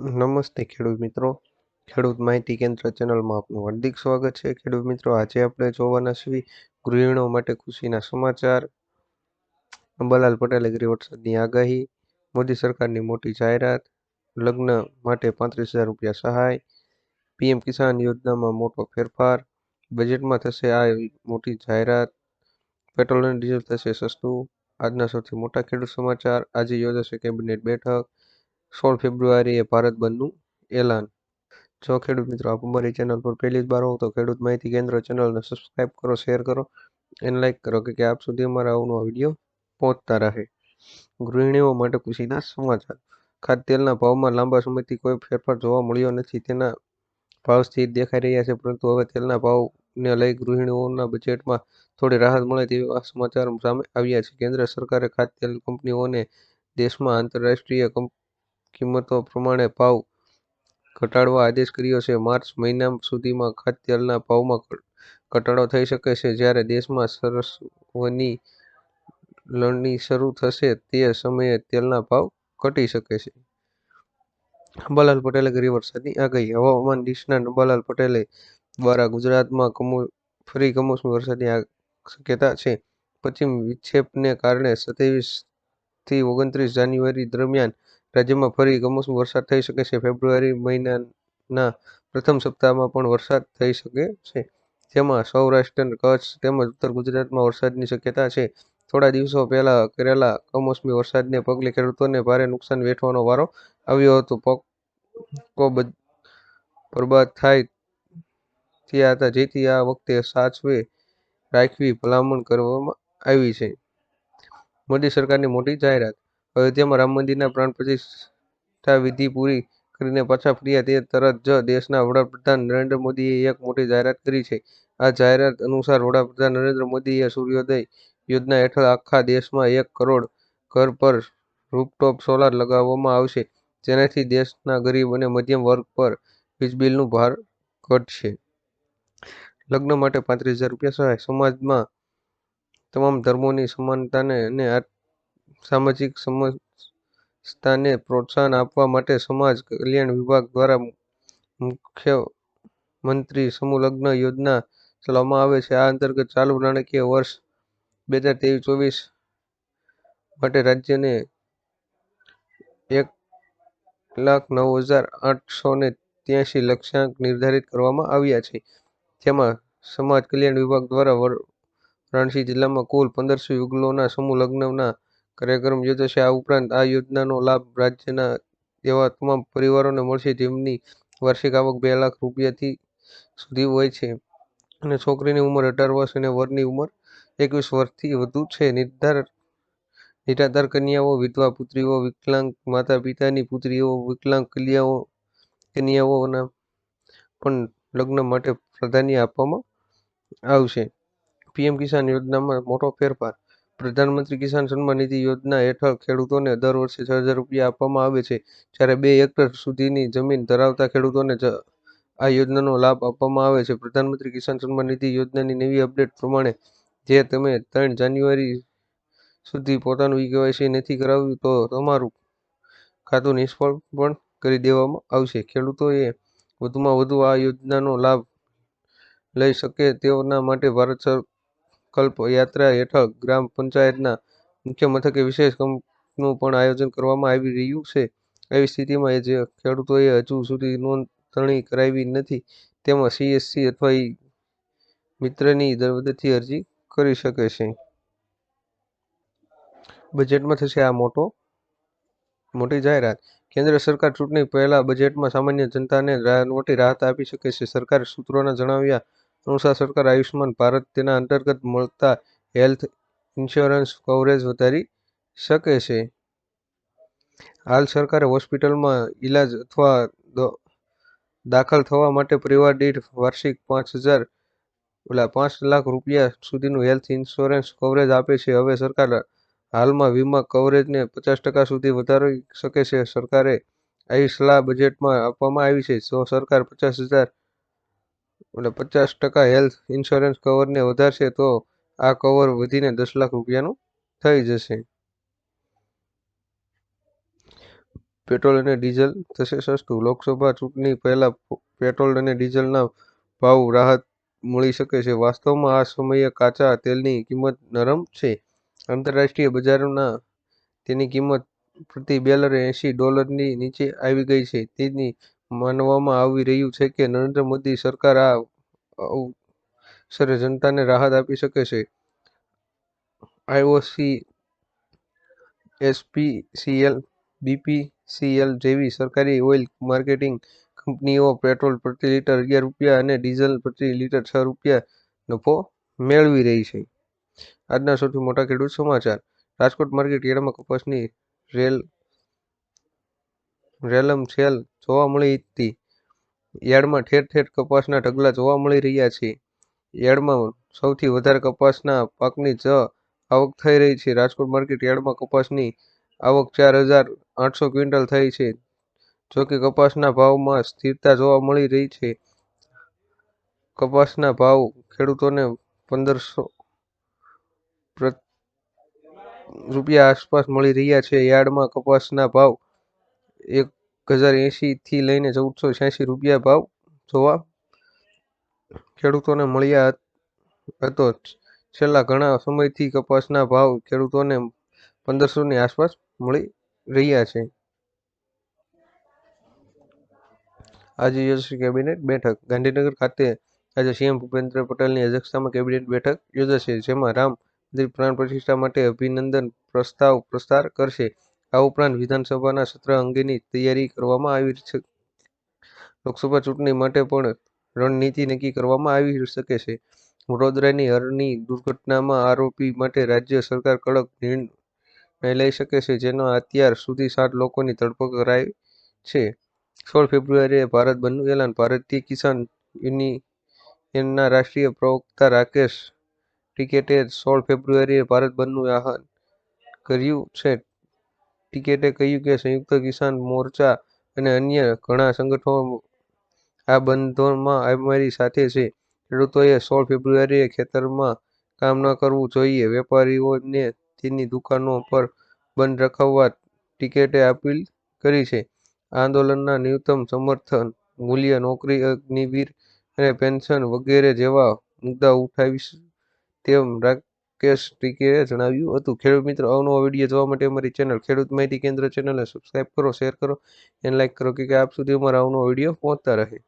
નમસ્તે ખેડૂત મિત્રો. ખેડૂત માહિતી કેન્દ્ર ચેનલમાં આપનું હાર્દિક સ્વાગત છે. ખેડૂત મિત્રો, આજે આપણે જોવાના છીએ ગૃહિણીઓ માટે ખુશીના સમાચાર. અંબાલાલ પટેલે કરી વરસાદની આગાહી, મોદી સરકારની મોટી જાહેરાત, લગ્ન માટે પાંત્રીસ હજાર રૂપિયા સહાય, પીએમ કિસાન યોજનામાં મોટો ફેરફાર, બજેટમાં થશે આ મોટી જાહેરાત, પેટ્રોલ અને ડીઝલ થશે સસ્તું. આજના સૌથી મોટા ખેડૂત સમાચાર, આજે યોજાશે કેબિનેટ બેઠક. સોળ ફેબ્રુઆરીએ ભારત બંધનું એલાન. જો ખેડૂત મિત્રો, આપ અમારી ચેનલ પર પહેલી જ વાર હો તો ખેડૂત માહિતી કેન્દ્ર ચેનલને સબસ્ક્રાઈબ કરો શેર કરો અને લાઇક કરો કે આપ સુધી અમારા આવનો વીડિયો પહોંચતા રહે. ગૃહિણીઓ માટે ખુશીના સમાચાર. ખાદ્યતેલના ભાવમાં લાંબા સમયથી કોઈ ફેરફાર જોવા મળ્યો નથી, તેના ભાવ સ્થિર દેખાઈ રહ્યા છે, પરંતુ હવે તેલના ભાવને લઈ ગૃહિણીઓના બજેટમાં થોડી રાહત મળે તેવા સમાચાર સામે આવ્યા છે. કેન્દ્ર સરકારે ખાદ્ય તેલ કંપનીઓને દેશમાં આંતરરાષ્ટ્રીય કિંમતો પ્રમાણે ભાવ ઘટાડવા આદેશ કર્યો છે. માર્ચ મહિના સુધીમાં ખાદ્યતેલના ભાવમાં ઘટાડો થઈ શકે છે. જ્યારે દેશમાં સરસવની લણણી શરૂ થશે, તે સમયે તેલના ભાવ ઘટી શકે છે. અંબાલાલ પટેલે કરી વરસાદની આગાહી. હવામાન નિષ્ણાત અંબાલાલ પટેલે દ્વારા ગુજરાતમાં કમો, ફરી કમોસમી વરસાદની શક્યતા છે. પશ્ચિમ વિક્ષેપને કારણે સત્યાવીસથી ઓગણત્રીસ જાન્યુઆરી દરમિયાન રાજ્યમાં ફરી કમોસમી વરસાદ થઈ શકે છે. ફેબ્રુઆરી મહિનાના પ્રથમ સપ્તાહમાં પણ વરસાદ થઈ શકે છે. જેમાં સૌરાષ્ટ્ર કચ્છ તેમજ ઉત્તર ગુજરાતમાં વરસાદની શક્યતા છે. થોડા દિવસો પહેલા કરેલા કમોસમી વરસાદને પગલે ખેડૂતોને ભારે નુકસાન વેઠવાનો વારો આવ્યો હતો. પાકો બરબાદ થાય થયા હતા. જેથી આ વખતે સાચવે રાખવી ભલામણ કરવામાં આવી છે. મોદી સરકારની મોટી જાહેરાત અયોધ્યામાં રામ મંદિરના પ્રાણ પ્રતિષ્ઠા વિધિ પૂરી કરીને પાછા ફર્યા. તે તરત જ દેશના વડાપ્રધાન નરેન્દ્ર મોદીએ એક મોટી જાહેરાત કરી છે. આ જાહેરાત અનુસાર વડાપ્રધાન નરેન્દ્ર મોદીએ સૂર્યોદય યોજના હેઠળ આખા દેશમાં એક કરોડ ઘર પર રૂપટોપ સોલાર લગાવવામાં આવશે, જેનાથી દેશના ગરીબ અને મધ્યમ વર્ગ પર વીજબિલનું ભાર ઘટશે. લગ્ન માટે પાંત્રીસ હજાર રૂપિયા સહાય. સમાજમાં તમામ ધર્મોની સમાનતાને અને સામાજિક સમજતાને પ્રોત્સાહન આપવા માટે સમાજ કલ્યાણ વિભાગ દ્વારા મુખ્યમંત્રી સમૂહ લગ્ન યોજના ચલાવવામાં આવે છે. આ અંતર્ગત ચાલુ નાણાકીય વર્ષ બે હજાર ત્રેવીસ ચોવીસ માટે રાજ્યને એક લાખ નવ હજાર આઠસો ને ત્યાસી લક્ષ્યાંક નિર્ધારિત કરવામાં આવ્યા છે. જેમાં સમાજ કલ્યાણ વિભાગ દ્વારા વારાણસી જિલ્લામાં કુલ પંદરસો યુગલોના સમૂહ લગ્નના કાર્યક્રમ યોજાશે આ ઉપરાંત આ યોજનાનો લાભ રાજ્યના એવા તમામ પરિવારોને મળશે જેમની વાર્ષિક આવક બે લાખ રૂપિયાથી સુધી હોય છે. અને છોકરીની ઉંમર અઢાર વર્ષ અને વરની ઉંમર એકવીસ વર્ષથી વધુ છે. નિર્ધાર, નિરાધાર કન્યાઓ, વિધવા પુત્રીઓ, વિકલાંગ માતા પિતાની પુત્રીઓ, વિકલાંગ કન્યાઓ, કન્યાઓના પણ લગ્ન માટે પ્રાધાન્ય આપવામાં આવશે. પીએમ કિસાન યોજનામાં મોટો ફેરફાર પ્રધાનમંત્રી કિસાન સન્માન નિધિ યોજના હેઠળ ખેડૂતોને દર વર્ષે છ હજાર રૂપિયા આપવામાં આવે છે. જ્યારે બે હેક્ટર સુધીની જમીન ધરાવતા ખેડૂતોને આ યોજનાનો લાભ આપવામાં આવે છે. પ્રધાનમંત્રી કિસાન સન્માન નિધિ યોજનાની નવી અપડેટ પ્રમાણે જે તમે ત્રણ જાન્યુઆરી સુધી પોતાનું ઈ કેવાયસી નથી કરાવ્યું તો તમારું ખાતું નિષ્ફળ પણ કરી દેવામાં આવશે. ખેડૂતોએ વધુમાં વધુ આ યોજનાનો લાભ લઈ શકે તેઓના માટે ભારત સંકલ્પ યાત્રા હેઠળ ગ્રામ પંચાયતના મુખ્ય મથકે વિશેષ કેમ્પનું પણ આયોજન કરવામાં આવી રહ્યું છે. એવી સ્થિતિમાં જે ખેડૂતોએ હજુ સુધી નોંધણી કરાવી નથી, તેમાં સીએસસી અથવા ઈ મિત્રની મદદથી અરજી કરી શકે છે. બજેટમાં થશે આ મોટો, મોટી જાહેરાત. કેન્દ્ર સરકાર ચૂંટણી પહેલા બજેટમાં સામાન્ય જનતાને મોટી રાહત આપી શકે છે. સરકાર સૂત્રોના જણાવ્યા અનુસાર સરકાર આયુષ્યમાન ભારત તેના અંતર્ગત મળતા હેલ્થ ઇન્સ્યોરન્સ કવરેજ વધારી શકે છે. હાલ સરકારે હોસ્પિટલમાં ઈલાજ અથવા દાખલ થવા માટે પરિવાર દીઠ વાર્ષિક પાંચ હજાર, ઓલા પાંચ લાખ રૂપિયા સુધીનું હેલ્થ ઇન્સ્યોરન્સ કવરેજ આપે છે. હવે સરકાર હાલમાં વીમા કવરેજને પચાસ ટકા સુધી વધારી શકે છે. સરકારે આવી સલાહ બજેટમાં આપવામાં આવી છે. જો સરકાર પચાસ હજાર એટલે પચાસ ટકા હેલ્થ ઇન્સ્યોરન્સ કવરને વધારશે તો આ કવર વધીને દસ લાખ રૂપિયાનું થઈ જશે. પેટ્રોલ અને ડીઝલ થશે સસ્તું. લોકસભા ચૂંટણી પહેલા પેટ્રોલ અને ડીઝલના ભાવ રાહત મળી શકે છે. વાસ્તવમાં આ સમયે કાચા તેલની કિંમત નરમ છે. આંતરરાષ્ટ્રીય બજારોના તેની કિંમત પ્રતિ બેલર એંશી ડોલરની નીચે આવી ગઈ છે. તેથી માનવામાં આવી રહ્યું છે કે નરેન્દ્ર મોદી સરકાર આ અવસરે જનતાને રાહત આપી શકે છે. આઈઓસી, એસપીસીએલ, બીપીસીએલ જેવી સરકારી ઓઇલ માર્કેટિંગ કંપનીઓ પેટ્રોલ પ્રતિ લિટર અગિયાર રૂપિયા અને ડીઝલ પ્રતિ લિટર છ રૂપિયા નફો મેળવી રહી છે. આજના સૌથી મોટા ખેડૂત સમાચાર. રાજકોટ માર્કેટ યાર્ડમાં કપાસની રેલ રેલમ છેલ જોવા મળી હતી. યાર્ડમાં ઠેર ઠેર કપાસના ઢગલા જોવા મળી રહ્યા છે. યાર્ડમાં સૌથી વધારે કપાસના પાકની જ આવક થઈ રહી છે. રાજકોટ માર્કેટ યાર્ડમાં કપાસની આવક ચાર હજાર આઠસો ક્વિન્ટલ થઈ છે જોકે કપાસના ભાવમાં સ્થિરતા જોવા મળી રહી છે. કપાસના ભાવ ખેડૂતોને પંદરસો રૂપિયા આસપાસ મળી રહ્યા છે. યાર્ડમાં કપાસના ભાવ એક હજાર એંશીથી લઈને ચૌદસો છ્યાસી રૂપિયા ભાવ જોવા. ખેડૂતોને મળ્યા હતો છેલ્લા ઘણા સમયથી કપાસના ભાવ ખેડૂતોને પંદરસોની આસપાસ મળી રહ્યા છે. આજે યોજાશે કેબિનેટ બેઠક. ગાંધીનગર ખાતે આજે સીએમ ભૂપેન્દ્ર પટેલની અધ્યક્ષતામાં કેબિનેટ બેઠક યોજાશે, જેમાં રામ મંદિર પ્રાણ પ્રતિષ્ઠા માટે અભિનંદન પ્રસ્તાવ પ્રસાર કરશે. આ ઉપરાંત વિધાનસભાના સત્ર અંગેની તૈયારી કરવામાં આવી છે. લોકસભા ચૂંટણી માટે પણ રણનીતિ નક્કી કરવામાં આવી શકે છે. વડોદરાની હરની દુર્ઘટનામાં આરોપી માટે રાજ્ય સરકાર કડક નિર્ણય લઈ શકે છે, જેનો અત્યાર સુધી સાત લોકોની ધરપકડ કરાઈ છે. સોળ ફેબ્રુઆરીએ ભારત બંધનું એલાન, ભારતીય કિસાન યુનિયનના રાષ્ટ્રીય પ્રવક્તા રાકેશ ટિકેટે સોળ ફેબ્રુઆરીએ ભારત બંધનું આહ્વાન કર્યું છે. ટિકેટે કહ્યું કે સંયુક્ત કિસાન મોરચા અને અન્ય ઘણા સંગઠનો આ બંધોમાં અમારી સાથે છે. ખેડૂતોએ સોળ ફેબ્રુઆરીએ ખેતરમાં કામ ન કરવું જોઈએ. વેપારીઓને તેની દુકાનો પર બંધ રખાવવા ટિકેટે અપીલ કરી છે. આંદોલનના ન્યૂનતમ સમર્થન, મૂલ્ય, નોકરી, અગ્નિવીર અને પેન્શન વગેરે જેવા મુદ્દા ઉઠાવીશ તેમ રાકેશ ટીકેએ જણાવ્યું હતું. ખેડૂત મિત્રો અવનવો વીડિયો જોવા માટે અમારી ચેનલ ખેડૂત માહિતી કેન્દ્ર ચેનલને સબસ્ક્રાઈબ કરો શેર કરો અને લાઇક કરો, કે આપ સુધી અમારા અવનવો વીડિયો પહોંચતા રહે.